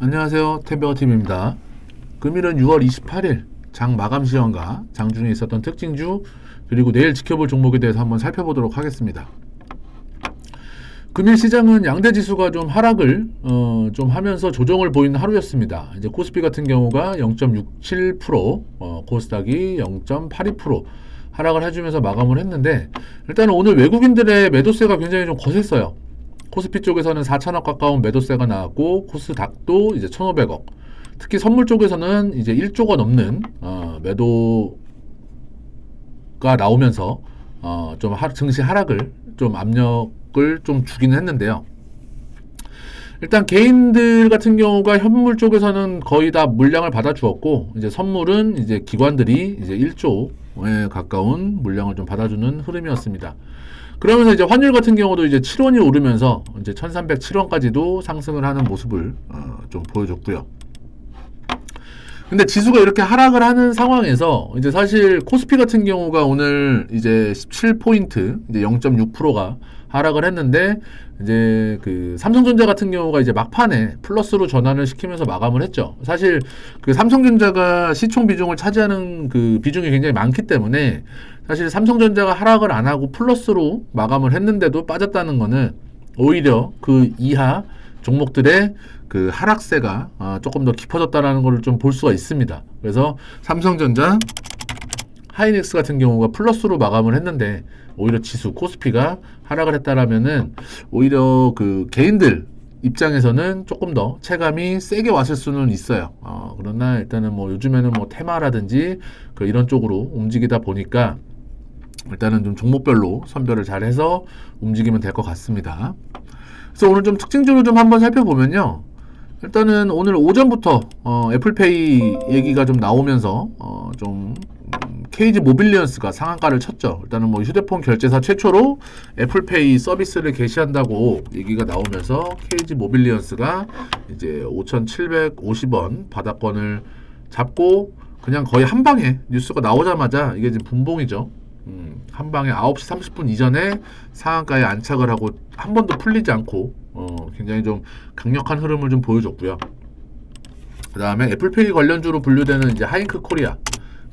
안녕하세요. 템베어 팀입니다. 금일은 6월 28일 장 마감 시황과 장중에 있었던 특징주 그리고 내일 지켜볼 종목에 대해서 한번 살펴보도록 하겠습니다. 금일 시장은 양대 지수가 좀 하락을 어, 좀 하면서 조정을 보이는 하루였습니다. 이제 코스피 같은 경우가 0.67%, 어, 코스닥이 0.82% 하락을 해주면서 마감을 했는데 일단은 오늘 외국인들의 매도세가 굉장히 좀 거셌어요. 코스피 쪽에서는 4천억 가까운 매도세가 나왔고 코스닥도 이제 1,500억. 특히 선물 쪽에서는 이제 1조가 넘는 어, 매도가 나오면서 어, 좀 하, 증시 하락을 좀 압력을 좀 주기는 했는데요. 일단 개인들 같은 경우가 현물 쪽에서는 거의 다 물량을 받아 주었고 이제 선물은 이제 기관들이 이제 1조에 가까운 물량을 좀 받아주는 흐름이었습니다. 그러면서 이제 환율 같은 경우도 이제 7원이 오르면서 이제 1307원까지도 상승을 하는 모습을 어, 좀 보여줬고요. 근데 지수가 이렇게 하락을 하는 상황에서 이제 사실 코스피 같은 경우가 오늘 이제 17포인트 이제 0.6%가 하락을 했는데 이제 그 삼성전자 같은 경우가 이제 막판에 플러스로 전환을 시키면서 마감을 했죠. 사실 그 삼성전자가 시총 비중을 차지하는 그 비중이 굉장히 많기 때문에 사실 삼성전자가 하락을 안 하고 플러스로 마감을 했는데도 빠졌다는 거는 오히려 그 이하 종목들의 그 하락세가 어, 조금 더 깊어졌다라는 것을 좀 볼 수가 있습니다. 그래서 삼성전자, 하이닉스 같은 경우가 플러스로 마감을 했는데 오히려 지수 코스피가 하락을 했다라면은 오히려 그 개인들 입장에서는 조금 더 체감이 세게 왔을 수는 있어요. 어, 그러나 일단은 뭐 요즘에는 뭐 테마라든지 그 이런 쪽으로 움직이다 보니까 일단은 좀 종목별로 선별을 잘 해서 움직이면 될 것 같습니다. 그래서 오늘 좀 특징적으로 좀 한번 살펴보면요. 일단은 오늘 오전부터 어, 애플페이 얘기가 좀 나오면서 어, 좀 음, KG 모빌리언스가 상한가를 쳤죠. 일단은 뭐 휴대폰 결제사 최초로 애플페이 서비스를 개시한다고 얘기가 나오면서 KG 모빌리언스가 이제 5,750원 바닥권을 잡고 그냥 거의 한 방에 뉴스가 나오자마자 이게 지금 분봉이죠. 음, 한 방에 9시 30분 이전에 상한가에 안착을 하고 한 번도 풀리지 않고 어, 굉장히 좀 강력한 흐름을 좀 보여줬고요. 그 다음에 애플페이 관련주로 분류되는 이제 하잉크 코리아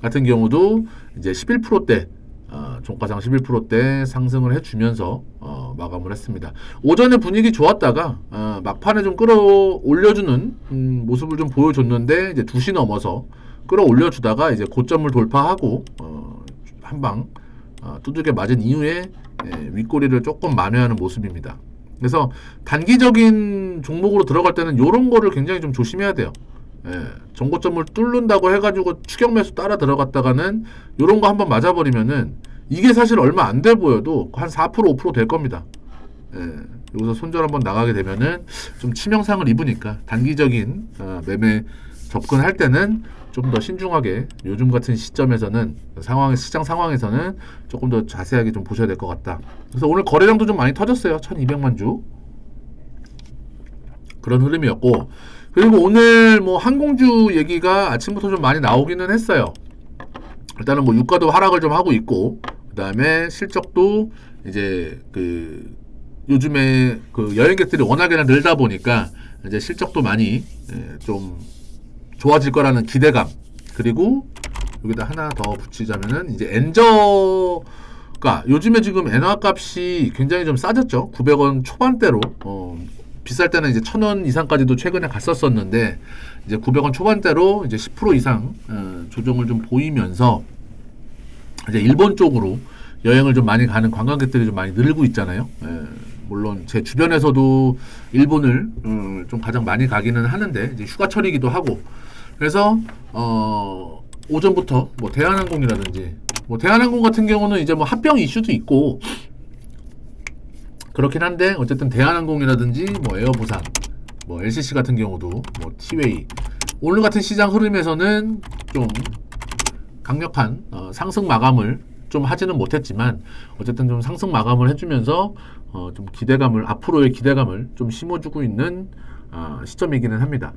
같은 경우도 이제 11%대 어, 종가상 11%대 상승을 해주면서 어, 마감을 했습니다. 오전에 분위기 좋았다가 어, 막판에 좀 끌어올려주는 음, 모습을 좀 보여줬는데 이제 2시 넘어서 끌어올려주다가 이제 고점을 돌파하고 어, 한방 어, 두들겨 맞은 이후에 예, 윗꼬리를 조금 만회하는 모습입니다. 그래서 단기적인 종목으로 들어갈 때는 이런 거를 굉장히 좀 조심해야 돼요. 예, 정고점을 뚫는다고 해가지고 추격 매수 따라 들어갔다가는 이런 거 한번 맞아버리면은 이게 사실 얼마 안 돼 보여도 한 4% 5%될 겁니다. 예, 여기서 손절 한번 나가게 되면은 좀 치명상을 입으니까 단기적인 어, 매매 접근할 때는 좀 더 신중하게 요즘 같은 시점에서는 상황 시장 상황에서는 조금 더 자세하게 좀 보셔야 될 것 같다. 그래서 오늘 거래량도 좀 많이 터졌어요. 1,200만 주. 그런 흐름이었고 그리고 오늘 뭐 항공주 얘기가 아침부터 좀 많이 나오기는 했어요. 일단은 뭐 유가도 하락을 좀 하고 있고 그다음에 실적도 이제 그 요즘에 그 여행객들이 워낙에나 늘다 보니까 이제 실적도 많이 예, 좀 좋아질 거라는 기대감. 그리고 여기다 하나 더 붙이자면은 이제 엔저가 요즘에 지금 엔화 값이 굉장히 좀 싸졌죠. 900원 초반대로. 어, 비쌀 때는 이제 1000원 이상까지도 최근에 갔었었는데 이제 900원 초반대로 이제 10% 이상 어, 조정을 좀 보이면서 이제 일본 쪽으로 여행을 좀 많이 가는 관광객들이 좀 많이 늘고 있잖아요. 예, 물론 제 주변에서도 일본을 어, 좀 가장 많이 가기는 하는데 이제 휴가철이기도 하고 그래서 어, 오전부터 뭐 대한항공이라든지 뭐 대한항공 같은 경우는 이제 뭐 합병 이슈도 있고 그렇긴 한데 어쨌든 대한항공이라든지 뭐 에어부산 뭐 LCC 같은 경우도 뭐 티웨이 오늘 같은 시장 흐름에서는 좀 강력한 어, 상승 마감을 좀 하지는 못했지만 어쨌든 좀 상승 마감을 해주면서 어, 좀 기대감을 앞으로의 기대감을 좀 심어주고 있는 어, 시점이기는 합니다.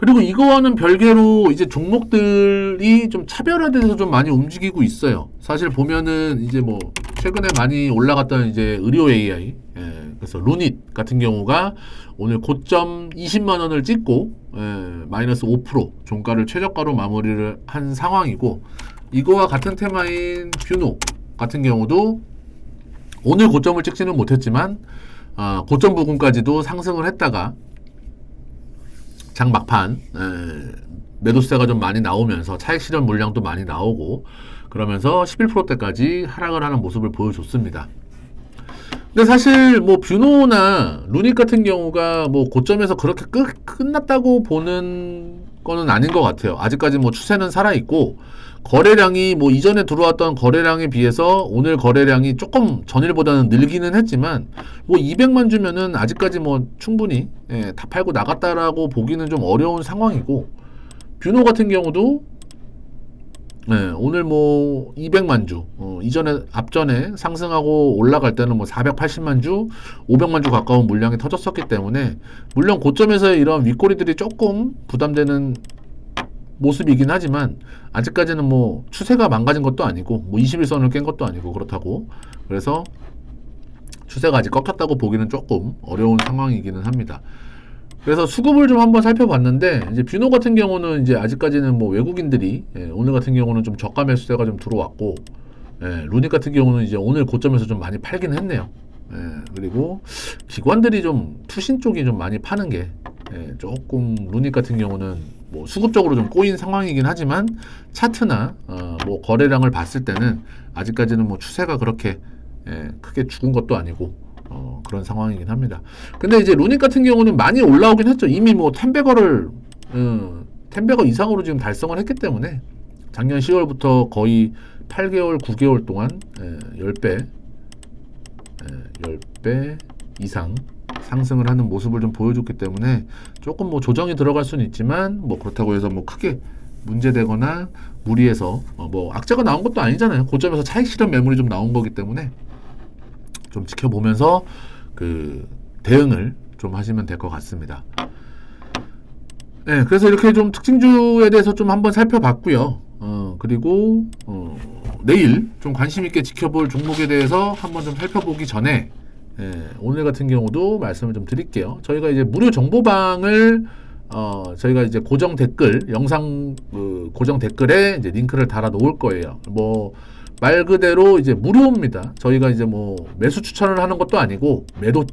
그리고 이거와는 별개로 이제 종목들이 좀 차별화돼서 좀 많이 움직이고 있어요. 사실 보면은 이제 뭐 최근에 많이 올라갔던 이제 의료 AI, 예, 그래서 루닛 같은 경우가 오늘 고점 20만 원을 찍고 예, 마이너스 5% 종가를 최저가로 마무리를 한 상황이고 이거와 같은 테마인 뷰노 같은 경우도 오늘 고점을 찍지는 못했지만 아, 고점 부근까지도 상승을 했다가 장 막판 에, 매도세가 좀 많이 나오면서 차익 실현 물량도 많이 나오고 그러면서 11%대까지 하락을 하는 모습을 보여줬습니다. 근데 사실 뭐 뷰노나 루닉 같은 경우가 뭐 고점에서 그렇게 끝, 끝났다고 보는 거는 아닌 것 같아요. 아직까지 뭐 추세는 살아 있고 거래량이 뭐 이전에 들어왔던 거래량에 비해서 오늘 거래량이 조금 전일보다는 늘기는 했지만 뭐 200만 주면은 아직까지 뭐 충분히 예, 다 팔고 나갔다라고 보기는 좀 어려운 상황이고 뷰노 같은 경우도 네, 오늘 뭐 200만 주, 어, 이전에 앞전에 상승하고 올라갈 때는 뭐 480만 주, 500만 주 가까운 물량이 터졌었기 때문에 물론 고점에서의 이런 윗꼬리들이 조금 부담되는 모습이긴 하지만 아직까지는 뭐 추세가 망가진 것도 아니고 뭐 21선을 깬 것도 아니고 그렇다고 그래서 추세가 아직 꺾였다고 보기는 조금 어려운 상황이기는 합니다. 그래서 수급을 좀 한번 살펴봤는데 이제 뷰노 같은 경우는 이제 아직까지는 뭐 외국인들이 예, 오늘 같은 경우는 좀 저가 매수세가 좀 들어왔고 예, 루닉 같은 경우는 이제 오늘 고점에서 좀 많이 팔긴 했네요. 예, 그리고 기관들이 좀 투신 쪽이 좀 많이 파는 게 예, 조금 루닉 같은 경우는 뭐 수급적으로 좀 꼬인 상황이긴 하지만 차트나 어, 뭐 거래량을 봤을 때는 아직까지는 뭐 추세가 그렇게 예, 크게 죽은 것도 아니고 어, 그런 상황이긴 합니다. 근데 이제 루닉 같은 경우는 많이 올라오긴 했죠. 이미 뭐 텐베거를 어, 텐베거 이상으로 지금 달성을 했기 때문에 작년 10월부터 거의 8개월, 9개월 동안 예, 10배, 예, 10배 이상 상승을 하는 모습을 좀 보여줬기 때문에 조금 뭐 조정이 들어갈 수는 있지만 뭐 그렇다고 해서 뭐 크게 문제되거나 무리해서 어, 뭐 악재가 나온 것도 아니잖아요. 고점에서 차익 실현 매물이 좀 나온 거기 때문에 좀 지켜보면서 그 대응을 좀 하시면 될 것 같습니다. 네, 그래서 이렇게 좀 특징주에 대해서 좀 한번 살펴봤고요. 어, 그리고 어, 내일 좀 관심 있게 지켜볼 종목에 대해서 한번 좀 살펴보기 전에 예, 오늘 같은 경우도 말씀을 좀 드릴게요. 저희가 이제 무료 정보방을 어, 저희가 이제 고정 댓글 영상 그 고정 댓글에 이제 링크를 달아 놓을 거예요. 뭐 말 그대로 이제 무료입니다. 저희가 이제 뭐 매수 추천을 하는 것도 아니고 매도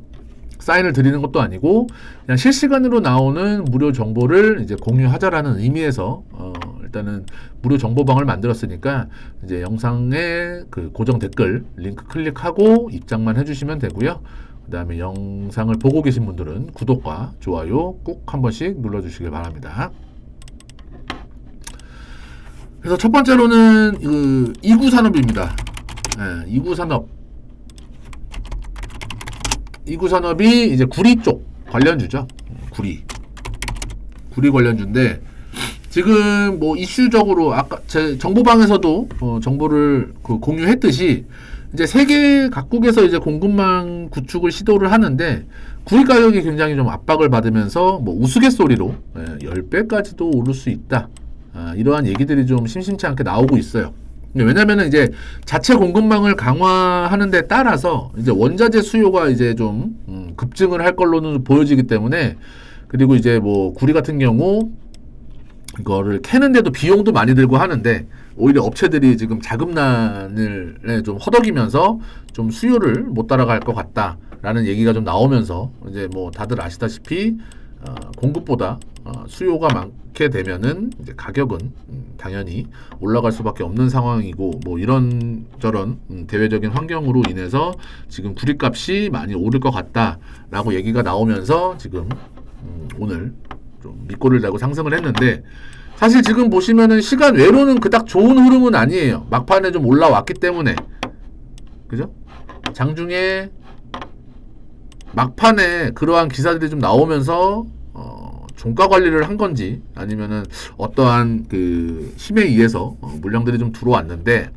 사인을 드리는 것도 아니고 그냥 실시간으로 나오는 무료 정보를 이제 공유하자라는 의미에서 어, 일단은 무료 정보방을 만들었으니까 이제 영상에 그 고정 댓글 링크 클릭하고 입장만 해주시면 되고요. 그 다음에 영상을 보고 계신 분들은 구독과 좋아요 꼭 한 번씩 눌러주시길 바랍니다. 그래서 첫 번째로는 그 이구 산업입니다. 예, 이구 산업. 이구 산업이 이제 구리 쪽 관련주죠. 구리. 구리 관련주인데 지금 뭐 이슈적으로 아까 제 정보방에서도 어, 정보를 그 공유했듯이 이제 세계 각국에서 이제 공급망 구축을 시도를 하는데 구리 가격이 굉장히 좀 압박을 받으면서 뭐 우스갯소리로 예, 10배까지도 오를 수 있다. 아, 이러한 얘기들이 좀 심심치 않게 나오고 있어요. 왜냐면은 이제 자체 공급망을 강화하는 데 따라서 이제 원자재 수요가 이제 좀 음, 급증을 할 걸로는 보여지기 때문에 그리고 이제 뭐 구리 같은 경우 이거를 캐는데도 비용도 많이 들고 하는데 오히려 업체들이 지금 자금난을 좀 허덕이면서 좀 수요를 못 따라갈 것 같다라는 얘기가 좀 나오면서 이제 뭐 다들 아시다시피 어, 공급보다 어, 수요가 많게 되면은 이제 가격은 음, 당연히 올라갈 수밖에 없는 상황이고 뭐 이런 저런 음, 대외적인 환경으로 인해서 지금 구리값이 많이 오를 것 같다라고 얘기가 나오면서 지금 음, 오늘 좀 밑골을 달고 상승을 했는데 사실 지금 보시면은 시간 외로는 그닥 좋은 흐름은 아니에요. 막판에 좀 올라왔기 때문에 그죠? 장중에 막판에 그러한 기사들이 좀 나오면서 어, 종가 관리를 한 건지 아니면은 어떠한 그 힘에 의해서 어, 물량들이 좀 들어왔는데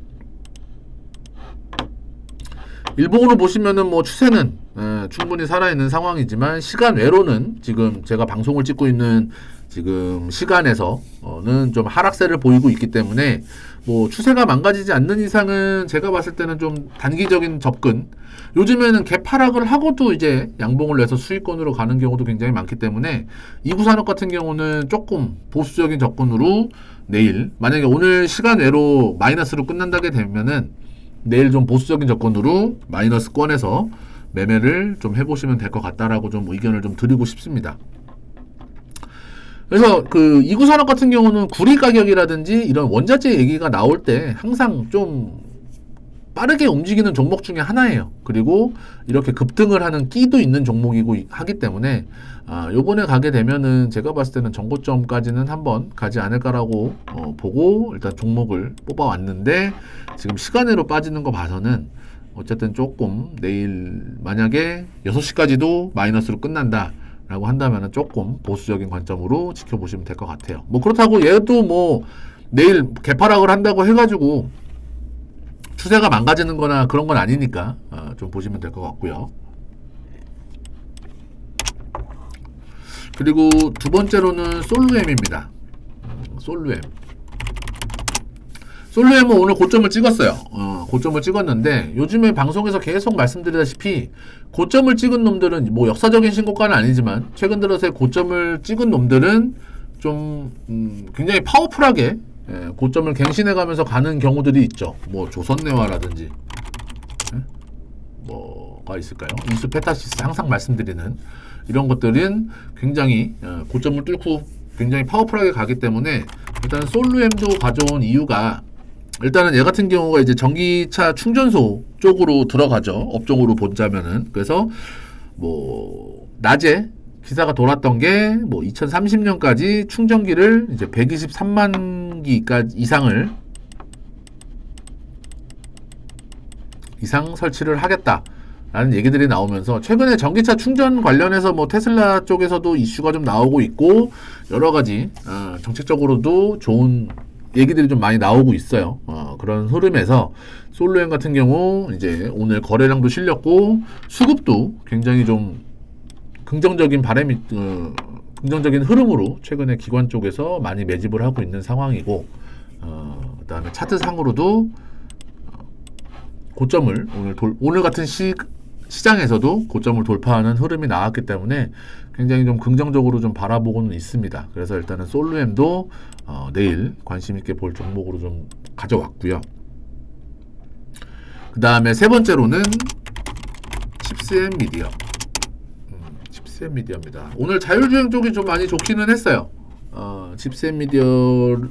일봉으로 보시면은 뭐 추세는 예, 충분히 살아있는 상황이지만 시간 외로는 지금 제가 방송을 찍고 있는 지금 시간에서는 좀 하락세를 보이고 있기 때문에 뭐 추세가 망가지지 않는 이상은 제가 봤을 때는 좀 단기적인 접근. 요즘에는 개파락을 하고도 이제 양봉을 내서 수익권으로 가는 경우도 굉장히 많기 때문에 이구산업 같은 경우는 조금 보수적인 접근으로 내일 만약에 오늘 시간 외로 마이너스로 끝난다게 되면은 내일 좀 보수적인 접근으로 마이너스권에서 매매를 좀 해보시면 될 것 같다라고 좀 의견을 좀 드리고 싶습니다. 그래서 그 이구산업 같은 경우는 구리 가격이라든지 이런 원자재 얘기가 나올 때 항상 좀 빠르게 움직이는 종목 중에 하나예요. 그리고 이렇게 급등을 하는 끼도 있는 종목이고 이- 하기 때문에 아, 요번에 가게 되면은 제가 봤을 때는 정고점까지는 한번 가지 않을까라고 어, 보고 일단 종목을 뽑아왔는데 지금 시간으로 빠지는 거 봐서는 어쨌든 조금 내일 만약에 6시까지도 마이너스로 끝난다. 라고 한다면 조금 보수적인 관점으로 지켜보시면 될 것 같아요. 뭐 그렇다고 얘도 뭐 내일 개파락을 한다고 해가지고 추세가 망가지는 거나 그런 건 아니니까 어, 좀 보시면 될 것 같고요. 그리고 두 번째로는 솔루엠입니다. 음, 솔루엠. 솔루엠은 오늘 고점을 찍었어요. 어, 고점을 찍었는데 요즘에 방송에서 계속 말씀드리다시피 고점을 찍은 놈들은 뭐 역사적인 신고가는 아니지만 최근 들어서의 고점을 찍은 놈들은 좀 음, 굉장히 파워풀하게 예, 고점을 갱신해가면서 가는 경우들이 있죠. 뭐 조선내화라든지 예? 뭐가 있을까요? 이수페타시스 항상 말씀드리는 이런 것들은 굉장히 어, 고점을 뚫고 굉장히 파워풀하게 가기 때문에 일단 솔루엠도 가져온 이유가 일단은 얘 같은 경우가 이제 전기차 충전소 쪽으로 들어가죠. 업종으로 본자면은. 그래서 뭐 낮에 기사가 돌았던 게 뭐 2030년까지 충전기를 이제 123만 기까지 이상을 이상 설치를 하겠다. 라는 얘기들이 나오면서 최근에 전기차 충전 관련해서 뭐 테슬라 쪽에서도 이슈가 좀 나오고 있고 여러 가지 어, 정책적으로도 좋은 얘기들이 좀 많이 나오고 있어요. 어, 그런 흐름에서 솔로엠 같은 경우 이제 오늘 거래량도 실렸고 수급도 굉장히 좀 긍정적인 바람이 어, 긍정적인 흐름으로 최근에 기관 쪽에서 많이 매집을 하고 있는 상황이고 어, 그다음에 차트 상으로도 고점을 오늘 돌, 오늘 같은 시, 시장에서도 고점을 돌파하는 흐름이 나왔기 때문에 굉장히 좀 긍정적으로 좀 바라보고는 있습니다. 그래서 일단은 솔루엠도 어, 내일 관심 있게 볼 종목으로 좀 가져왔고요. 그 다음에 세 번째로는 칩스앤 미디어. 음, 칩스앤 미디어입니다. 오늘 자율주행 쪽이 좀 많이 좋기는 했어요. 어, 칩스앤 미디어를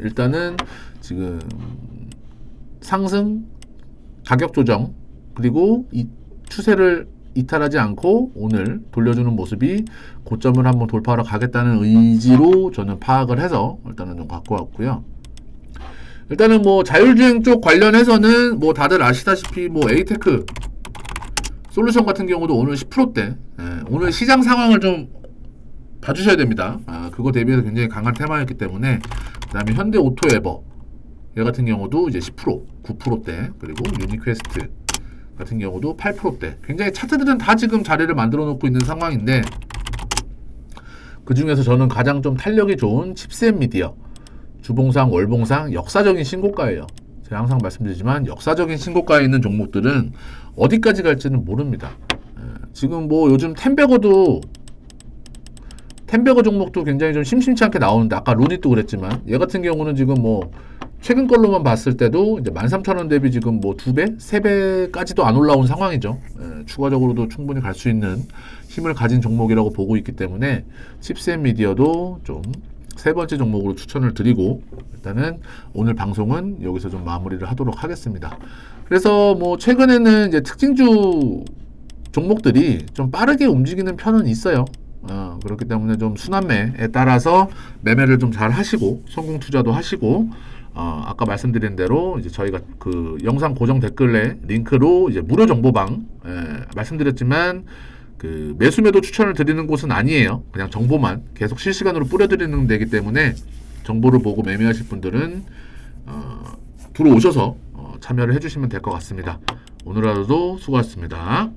일단은 지금 상승 가격 조정 그리고 이 추세를 이탈하지 않고 오늘 돌려주는 모습이 고점을 한번 돌파하러 가겠다는 의지로 저는 파악을 해서 일단은 좀 갖고 왔고요. 일단은 뭐 자율주행 쪽 관련해서는 뭐 다들 아시다시피 뭐 에이테크 솔루션 같은 경우도 오늘 10%대 예, 오늘 시장 상황을 좀 봐주셔야 됩니다. 아, 그거 대비해서 굉장히 강한 테마였기 때문에 그 다음에 현대 오토 에버 얘 같은 경우도 이제 10% 9%대 그리고 유니퀘스트 같은 경우도 8%대 굉장히 차트들은 다 지금 자리를 만들어 놓고 있는 상황인데 그 중에서 저는 가장 좀 탄력이 좋은 칩셋 미디어 주봉상 월봉상 역사적인 신고가예요. 제가 항상 말씀드리지만 역사적인 신고가에 있는 종목들은 어디까지 갈지는 모릅니다. 예, 지금 뭐 요즘 템베거도 템베거 종목도 굉장히 좀 심심치 않게 나오는데 아까 루닛도 그랬지만 얘 같은 경우는 지금 뭐 최근 걸로만 봤을 때도 이제 13,000원 대비 지금 뭐 두 배, 세 배까지도 안 올라온 상황이죠. 예, 추가적으로도 충분히 갈 수 있는 힘을 가진 종목이라고 보고 있기 때문에 칩셋 미디어도 좀 세 번째 종목으로 추천을 드리고 일단은 오늘 방송은 여기서 좀 마무리를 하도록 하겠습니다. 그래서 뭐 최근에는 이제 특징주 종목들이 좀 빠르게 움직이는 편은 있어요. 어, 그렇기 때문에 좀 순환매에 따라서 매매를 좀 잘 하시고 성공 투자도 하시고 어, 아까 말씀드린 대로 이제 저희가 그 영상 고정 댓글에 링크로 이제 무료 정보방 예, 말씀드렸지만 그 매수매도 추천을 드리는 곳은 아니에요. 그냥 정보만 계속 실시간으로 뿌려드리는 데기 때문에 정보를 보고 매매하실 분들은 어, 들어오셔서 어, 참여를 해주시면 될 것 같습니다. 오늘 하루도 수고하셨습니다.